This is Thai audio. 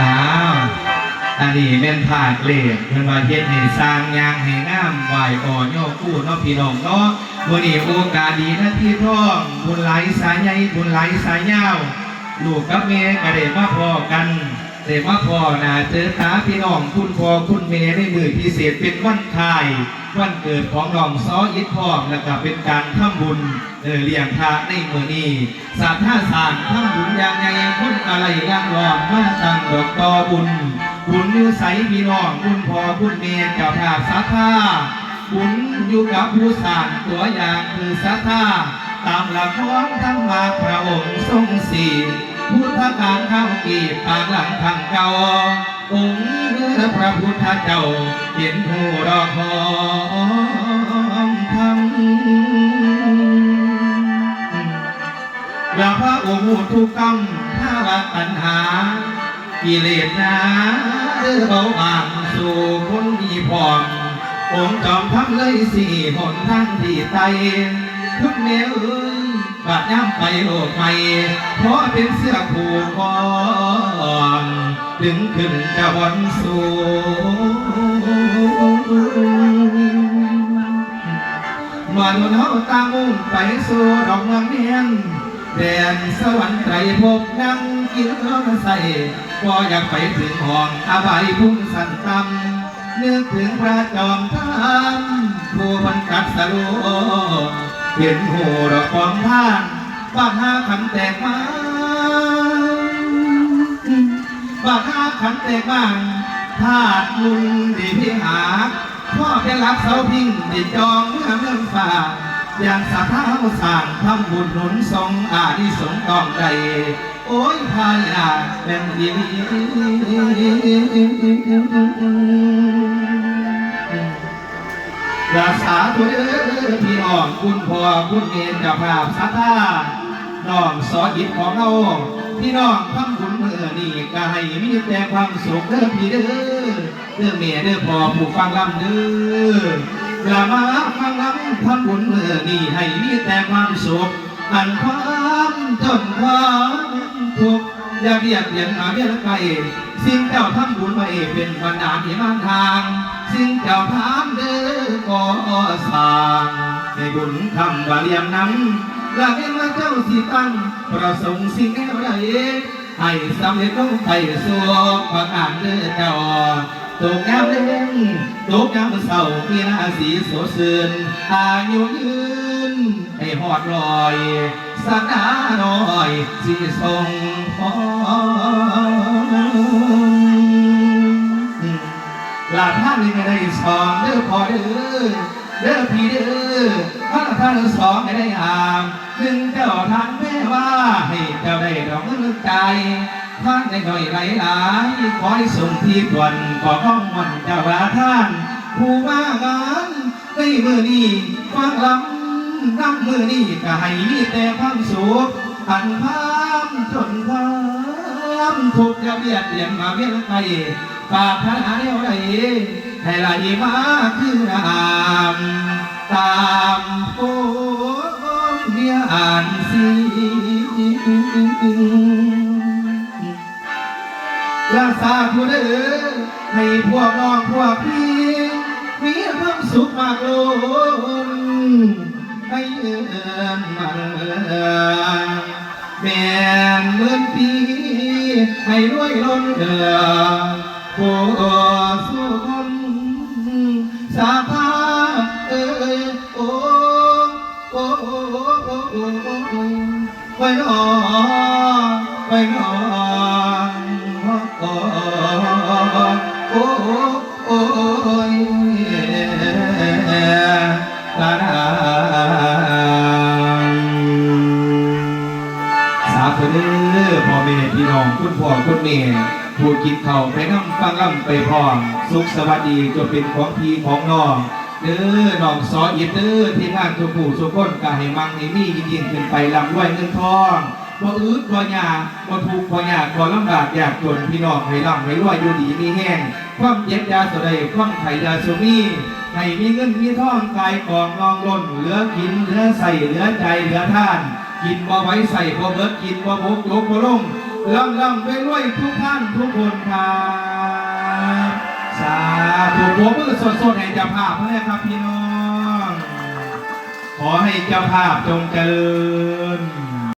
อ้าวอันนี้เป็นผาดเหล็กเพิ่นว่าเฮ็ดให้สร้างยางให้งามไหวอ่อนโยกคู่เนาะพี่น้องเนาะวันนี้โอกาสดีนะที่ท้องบุญไหลสายใหญ่บุญไหลสายยาวลูกกับเม่ก็ได้มาพอกัน ได้มาพอน้าเจอตาพี่น้องคุณพ่อคุณแม่ในมือพิเศษเป็นวันคายวันเกิดของน้องซอยิดพร้อมแล้วก็เป็นการทำบุญเออเลี้ยงพระในมือนี้สาธาสารทำบุญอย่างไงคนอะไรร่างรอนมาตั้งดอกตอบุญบุญอยู่ใสพี่น้องบุญพ่อบุญแม่เจ้าภาพสาธาบุญอยู่กับผู้สางตัวอย่างคือสาธาตามหลักของทั้งมาพระองค์ทรงสี พุทธการข้าวกีปากหลังทางเก่าองค์เมื่อพระพุทธเจ้าเห็นผู้รอคอยทำอย่าพระองค์ทุกกรรมถ้าว่าปัญหา กิเลสนาเดือเบาบางสู่คนมีพร้อมองค์จอมทัพเลยสี่หนทางที่ไตทุกแนวเอ้ย บาดย่ำไปโลกใหม่เพราะเป็นเสื้อผูกคอนถึงขึ้นจะวันสูมาดนเฮาตามุ่งไปสู่ดอกเมืองเมียนแดนสวรรค์ไตรภพนั่งกินร้อนใส่ก็อยากไปถึงห้องอาบายพุ่งสันตำเนึกถึงพระจอมทานผู้บรรกัดสโล เห็นโหูดอกของท่านบ้านหาขันแตกมาบ้านหาขันแตกบ้างธาตุมุนดีพิหาพ่อเป็นรักเสาพิงดิจองเมื่อเมืองฝ่าอย่างสาธาสร้างทำบุญหนุนทรงอานิสงส์ต้องใดโอ้ยพายาเป็นดี รักษาตัวเด้อพี่น้องคุณพ่อคุณเมนเจ้าภาพสัทธาน้องสอยิตของเราพี่น้องทำบุญเมื่อนี่ก็ให้มีแต่ความสุขเด้อพี่เด้อเด้อแม่เด้อพ่อผู้ฟังลำเด้ออย่ามาฟังลำทำบุญเมื่อนี่ให้มีแต่ความสุขอันความจนความทุกข์อย่าเบียดเบียนมาเบียดไปสิ่งเจ้าทำบุญไว้เป็นบันดาที่มานทาง สิ่งเจ้าทำเด้อ สางให้บุญคำว่าเลียมน้ำละเป็นว่าเจ้าสิตั้งประสงค์สิ่งแนวใดให้สำเร็จลงไปสู่ประการเด้อเจ้าตกยามเล่นตกยามเศร้ามีหน้าสีโสดชื่นอายุยืนให้หอดลอยสักดาหน่อยสิส่งพรลาท่านไม่ได้สองเด้อพอเด้อ เด้อพี่เด้อพระท่านสองไม่ได้อามหนึ่งเจ้าทานแม่ว่าให้เจ้าได้ดอกเงินใจท่านได้หน่อยไหลหลายขอให้ส่งที่ด่วนขอข้องมันเจ้าราท่าน ผู้ว่างานในมือนี้ฟังลำน้ำมือนี้ก็ให้มีแต่ความสุขอันพามจนความทุกข์จะเบียดเบียนมาเวียนไปปรารถนาเดียวใด ให้ไหลมาคือน้ำตามโอ้เมียอ่านสีรักษาผู้เด้อให้พวกน้องพวกพี่ มีความสุขมากล้นให้เอินมันแม่นเมื่อนปีให้รวยล้นเดือผู้สู้ สาภาเอ้ยโอ้โอ้โอ้โอ้โอ้โอ้ไปหนอไปหนอโอ้โอ้โอ้ยลาลาสาธุเด้อพ่อแม่พี่น้องคุณพ่อคุณแม่ ผู้กินข้าวไปน้ำฟังล่ำไปพร้อม สุขสวัสดีจะเป็นของพีของน้องเด้อน้องสออิดเด้อที่งานทุกผู้ทุกคนก็ให้มังให้มียิ่งยิ่งขึ้นไปลำด้วยเงินทองบ่อืดบ่ยากบ่ทุกบ่ยากบ่ลำบากยากจนพี่น้องให้ร่ำให้รวยอยู่ดีมีแห้งความเจ็บยาสดายความไข่ยาสุมีให้มีเงินมีทองกายกองรองล้นเหลือกินเหลือใส่เหลือใจเหลือท่าน กินบ่ไว้ใส่บ่เบิดกินบ่บกยกบ่ลง ลำลำไปด้วยทุกท่านทุกคนครับสาธุโบมือสดๆให้เจ้าภาพเลยครับพี่น้อง ขอให้เจ้าภาพจงเจริญ